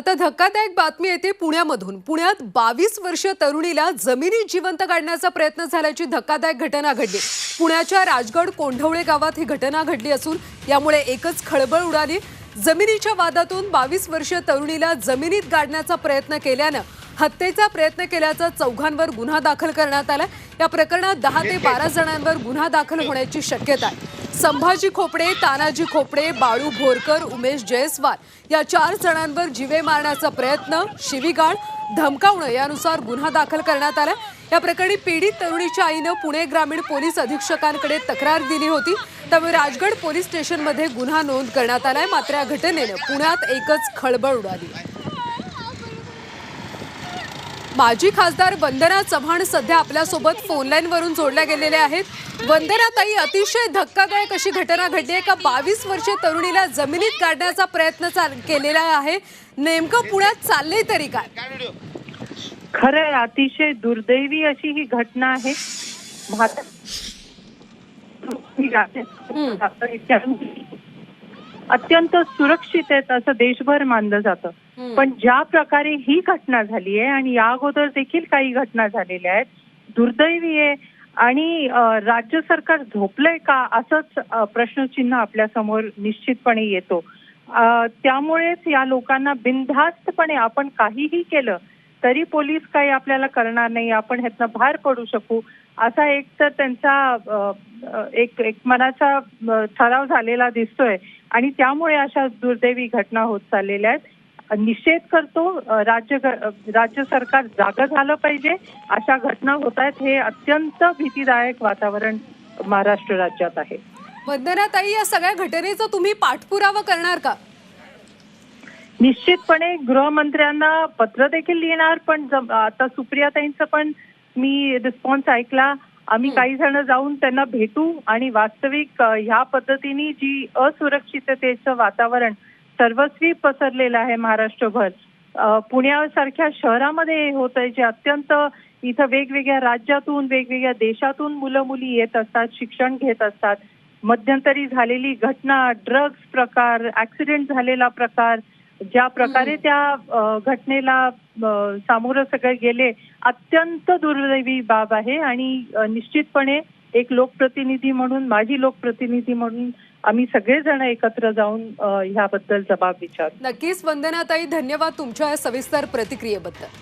आता धक्कादायक बातमी येते पुण्यामधून. पुण्यात बावीस वर्ष तरुणीला जमिनीत जिवंत काढण्याचा प्रयत्न झाल्याची धक्कादायक घटना घडली. पुण्याच्या राजगड कोंढवळे गावात ही घटना घडली असून यामुळे एकच खळबळ उडाली. जमिनीच्या वादातून बावीस वर्षीय तरुणीला जमिनीत गाडण्याचा प्रयत्न केल्यानं हत्येचा प्रयत्न केल्याचा चौघांवर गुन्हा दाखल करण्यात आला. या प्रकरणात दहा ते बारा जणांवर गुन्हा दाखल होण्याची शक्यता आहे. संभाजी खोपडे तानाजी खोपडे बाळू भोरकर उमेश जयस्वाल या चार जणांवर जिवे मारण्याचा प्रयत्न शिवीगाळ धमकावणं यानुसार गुन्हा दाखल करण्यात आला. या प्रकरणी पीडित तरुणीच्या आईनं पुणे ग्रामीण पोलीस अधीक्षकांकडे तक्रार दिली होती. त्यामुळे राजगड पोलीस स्टेशनमध्ये गुन्हा नोंद करण्यात आलाय. मात्र या घटनेनं पुण्यात एकच खळबळ उडाली. माजी खासदार वंदना चव्हाण सध्या आपल्यासोबत फोनलाईन वरून जोडल्या गेलेल्या आहेत. वंदना ताई अतिशय धक्कादायक अशी घटना घडली आहे का? बावीस वर्षीय तरुणीला जमिनीत काढण्याचा प्रयत्न केलेला आहे. नेमकं पुण्यात चाललंय तरी काय? खरंय अतिशय दुर्दैवी अशी ही घटना आहे. भारत अत्यंत सुरक्षित आहेत असं देशभर मानलं जातं. पण ज्या प्रकारे ही घटना झाली आहे आणि या अगोदर देखील काही घटना झालेल्या आहेत दुर्दैवी आहे आणि राज्य सरकार झोपलंय का असंच प्रश्नचिन्ह आपल्यासमोर निश्चितपणे येतो त्यामुळेच या लोकांना बिनधास्तपणे आपण काहीही केलं तरी पोलीस काही आपल्याला करणार नाही आपण ह्यातनं बाहेर पडू शकू. असा एक तर त्यांचा एक एक मनाचा ठराव झालेला दिसतोय. आणि त्यामुळे अशा दुर्दैवी घटना होत चाललेल्या आहेत. निषेध करतो राज्य राज्य सरकार जागं झालं पाहिजे. अशा घटना होत आहेत. हे अत्यंत भीतीदायक वातावरण महाराष्ट्र राज्यात आहे. वंदना ताई या सगळ्या घटनेचा तुम्ही पाठपुरावा करणार का? निश्चितपणे गृहमंत्र्यांना पत्र देखील लिहिणार पण आता सुप्रियाताईंचं पण मी रिस्पॉन्स ऐकला. आम्ही काही जण जाऊन त्यांना भेटू आणि वास्तविक ह्या पद्धतीने जी असुरक्षिततेचं वातावरण सर्वस्वी पसरलेलं आहे महाराष्ट्रभर. पुण्यासारख्या शहरामध्ये होत आहे जे अत्यंत इथं वेगवेगळ्या राज्यातून वेगवेगळ्या देशातून मुलं मुली येत असतात शिक्षण घेत असतात. मध्यंतरी झालेली घटना ड्रग्ज प्रकार ऍक्सिडेंट झालेला प्रकार ज्या प्रकारे त्या घटनेला सामोरं सगळे गेले अत्यंत दुर्दैवी बाब आहे आणि निश्चितपणे एक लोकप्रतिनिधी म्हणून माझी लोकप्रतिनिधी म्हणून आम्ही सगळेजण एकत्र जाऊन ह्याबद्दल जबाब विचारू नक्कीच वंदना ताई धन्यवाद तुमच्या या सविस्तर प्रतिक्रियेबद्दल.